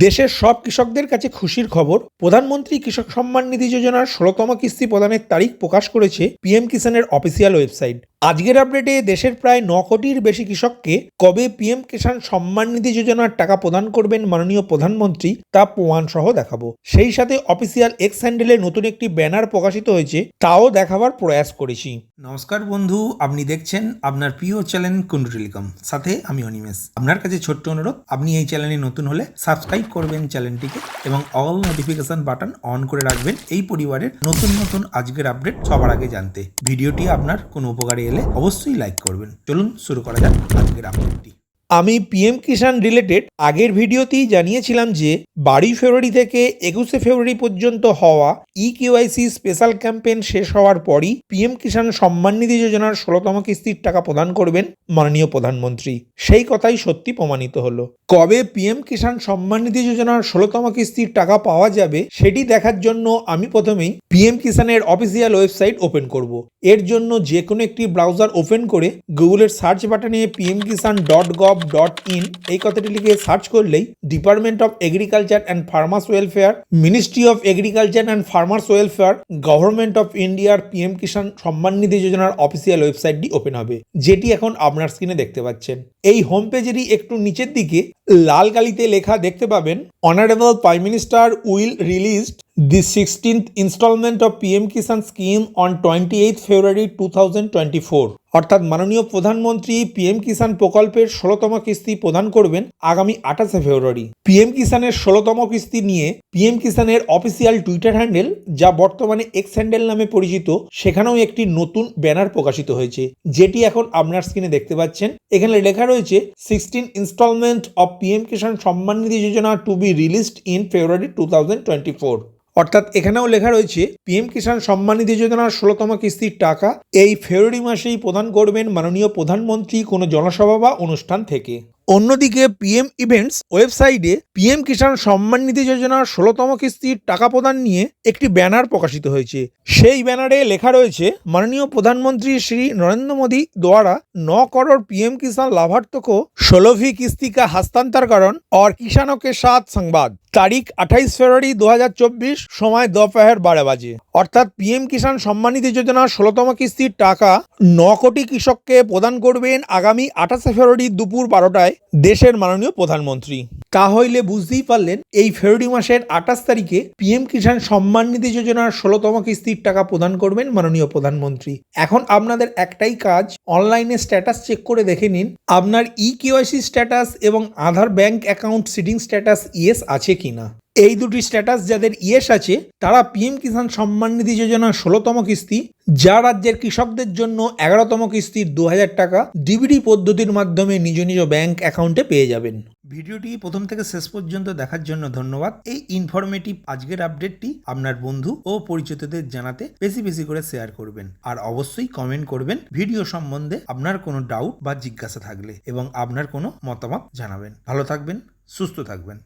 দেশের সব কৃষকদের কাছে খুশির খবর, প্রধানমন্ত্রী কৃষক সম্মান নিধি যোজনার ষোলতম কিস্তি প্রদানের তারিখ প্রকাশ করেছে পিএম কিষানের অফিসিয়াল ওয়েবসাইট। আজকের আপডেটে দেশের প্রায় ন কোটির বেশি কৃষককে কবে পিএম কিষাণ সম্মান নিধি যোজনার টাকা প্রদান করবেন মাননীয় প্রধানমন্ত্রী তা প্রমাণ সহ দেখাবো। সেই সাথে অফিসিয়াল এক্স হ্যান্ডেলে নতুন একটি ব্যানার প্রকাশিত হয়েছে, তাও দেখাবার প্রয়াস করেছি। নমস্কার বন্ধু, আপনি দেখছেন আপনার প্রিয় চ্যানেল কুন্ডু টেলিকম। সাথে আমি অনিমেষ। আপনার কাছে ছোট্ট অনুরোধ, আপনি এই চ্যানেলে নতুন হলে সাবস্ক্রাইব করবেন চ্যানেলটিকে এবং অল নোটিফিকেশন বাটন অন করে রাখবেন এই পরিবারের নতুন নতুন আজকের আপডেট সবার আগে জানতে। ভিডিওটি আপনার কোনো উপকারে এলে অবশ্যই লাইক করবেন। চলুন শুরু করা যাক আজকের আপডেটটি আমি পিএম কিষাণ রিলেটেড আগের ভিডিওতেই জানিয়েছিলাম যে বারোই ফেব্রুয়ারি থেকে একুশে ফেব্রুয়ারি পর্যন্ত হওয়া ই কেওয়াইসি স্পেশাল ক্যাম্পেইন শেষ হওয়ার পরই পিএম কিষাণ সম্মান নিধি যোজনার ষোলোতম কিস্তির টাকা প্রদান করবেন মাননীয় প্রধানমন্ত্রী। সেই কথাই সত্যি প্রমাণিত হলো। কবে পিএম কিষাণ সম্মান নিধি যোজনার ষোলোতম কিস্তির টাকা পাওয়া যাবে সেটি দেখার জন্য আমি প্রথমেই পিএম কিষাণের অফিসিয়াল ওয়েবসাইট ওপেন করব। এর জন্য যে কোনো একটি ব্রাউজার ওপেন করে গুগলের সার্চ বাটনে PM Kisan dot gov dot in এই কথাটি লিখে সার্চ করলেই department of agriculture and farmers welfare ministry of agriculture and farmers welfare government of ইন্ডিয়ার পিএম কিষাণ সম্মান নিধি যোজনার অফিসিয়াল ওয়েবসাইটটি ওপেন হবে, যেটি এখন আপনার স্ক্রিনে দেখতে পাচ্ছেন। এই হোম পেজেরই একটু নিচের দিকে লাল কালিতে লেখা দেখতে পাবেন honourable prime minister will released the sixteenth instalment of PM Kisan scheme on twenty eighth February two thousand twenty four অর্থাৎ মাননীয় প্রধানমন্ত্রী পিএম কিষাণ প্রকল্পের ষোলোতম কিস্তি প্রদান করবেন আগামী আঠাশে ফেব্রুয়ারি। পিএম কিষাণের ষোলোতম কিস্তি নিয়ে পিএম কিষাণের অফিসিয়াল টুইটার হ্যান্ডেল, যা বর্তমানে এক্স হ্যান্ডেল নামে পরিচিত, সেখানেও একটি নতুন ব্যানার প্রকাশিত হয়েছে, যেটি এখন আপনার স্ক্রিনে দেখতে পাচ্ছেন। এখানে লেখা রয়েছে sixteen instalment of PM Kisan Samman Nidhi Yojana to be released in February two thousand twenty four অর্থাৎ এখানেও লেখা রয়েছে পিএম কিষাণ সম্মান নিধি যোজনার ষোলোতম কিস্তির টাকা এই ফেব্রুয়ারি মাসেই প্রদান করবেন মাননীয় প্রধানমন্ত্রী কোনো জনসভা বা অনুষ্ঠান থেকে। অন্যদিকে পিএম ইভেন্টস ওয়েবসাইটে পিএম কিষাণ সম্মান নিধি যোজনার ষোলোতম কিস্তির টাকা প্রদান নিয়ে একটি ব্যানার প্রকাশিত হয়েছে। সেই ব্যানারে লেখা রয়েছে, মাননীয় প্রধানমন্ত্রী শ্রী নরেন্দ্র মোদী দ্বারা ন করোড় পিএম কিষাণ লাভার্থক ষোলভি কিস্তিকা হস্তান্তর করণ हस्तांतरकरण কিষাণকে সাত সংবাদ। তারিখ আঠাইশ ফেব্রুয়ারি দু হাজার চব্বিশ, সময় দপহার বারো বাজে। অর্থাৎ পিএম কিষাণ সম্মানিধি যোজনার ষোলোতম কিস্তির টাকা ন কোটি কৃষককে প্রদান করবেন আগামী আঠাশে ফেব্রুয়ারি দুপুর বারোটায় দেশের মাননীয় প্রধানমন্ত্রী। তা হইলে বুঝতেই পারলেন এই ফেব্রুয়ারি মাসের আঠাশ তারিখে পিএম কিষাণ সম্মান নিধি যোজনার ষোলোতম কিস্তির টাকা প্রদান করবেন মাননীয় প্রধানমন্ত্রী। এখন আপনাদের একটাই কাজ, অনলাইনে স্ট্যাটাস চেক করে দেখে নিন, আপনার ই কেওয়াইসি স্ট্যাটাস এবং Aadhaar bank account seeding status yes আছে কিনা। এই দুটি স্ট্যাটাস যাদের ইয়েস আছে, তারা পিএম কিষাণ সম্মান নিধি যোজনার ষোলোতম কিস্তি, যা রাজ্যের কৃষকদের জন্য এগারোতম কিস্তির দু হাজার টাকা ডিবিডি পদ্ধতির মাধ্যমে নিজ নিজ ব্যাংক অ্যাকাউন্টে পেয়ে যাবেন। ভিডিওটি প্রথম থেকে শেষ পর্যন্ত দেখার জন্য ধন্যবাদ। এই ইনফরমেটিভ আজকের আপডেটটি আপনার বন্ধু ও পরিচিতদের জানাতে বেশি বেশি করে শেয়ার করবেন। আর অবশ্যই কমেন্ট করবেন ভিডিও সম্বন্ধে আপনার কোনো ডাউট বা জিজ্ঞাসা থাকলে এবং আপনার কোনো মতামত জানাবেন। ভালো থাকবেন, সুস্থ থাকবেন।